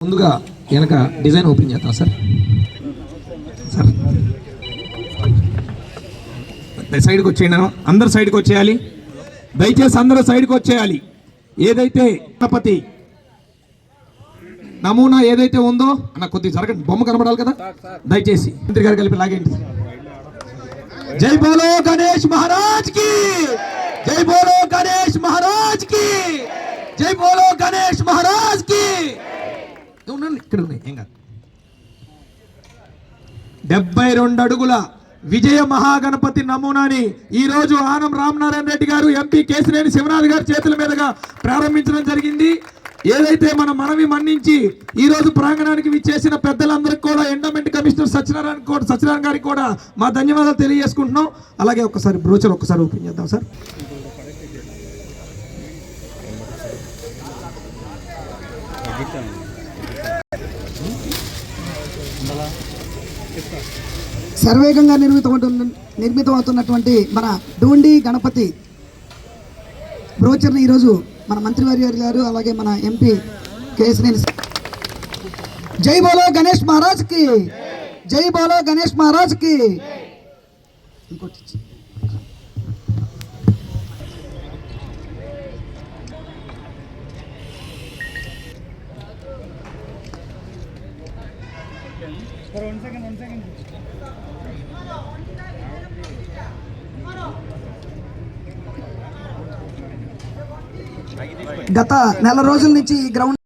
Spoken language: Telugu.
ముందుగా వెనక డిజైన్ ఓపెన్ చేస్తాం సార్. సార్. సైడ్కి వచ్చేయండి అందరు సైడ్కి వచ్చేయాలి. దయచేసి అందరూ సైడ్కి వచ్చేయాలి. ఏదైతే గణపతి నమూనా ఏదైతే ఉందో అన్న కొద్దిగా జరగండి. బొమ్మ కనబడాలి కదా? దయచేసి. మంత్రి గారు కలిపి లాగేయండి జై బోలో గణేష్ మహారాజ్కి జై బోలో గణేష్ మహారాజ్కి జై బోలో గణేష్ మహారాజ్కి ఉండండి ఇక్కడ ఉన్నాయి ఏం కాదు. డెబ్బై రెండు అడుగుల విజయ మహాగణపతి నమూనాని ఈరోజు ఆనం రామనారాయణ రెడ్డి గారు ఎంపీ కేసినేని శివనాథ్ గారి చేతుల మీదుగా ప్రారంభించడం జరిగింది. ఏదైతే మన మనవి మన్నించి ఈరోజు ప్రాంగణానికి విచ్చేసిన పెద్దలందరికీ కూడా ఎండోమెంట్ కమిషనర్ సత్యనారాయణ కూడా సత్యనారాయణ గారికి కూడా మా ధన్యవాదాలు తెలియజేసుకుంటున్నాం. అలాగే ఒకసారి బ్రోచర్ ఒకసారి ఓపెన్ చేద్దాం సార్. శరవేగంగా నిర్మితమవుతున్న నిర్మితమవుతున్నటువంటి మన డోండి గణపతి బ్రోచర్ని ఈరోజు మన మంత్రివర్య గారు అలాగే మన ఎంపీ కేసినేని జై బోలో గణేష్ మహారాజ్కి! జై బోలో గణేష్ మహారాజ్కి! మహారాజ్కి ఇంకోటి ఇచ్చి. గత నెల రోజుల నుంచి ఈ గ్రౌండ్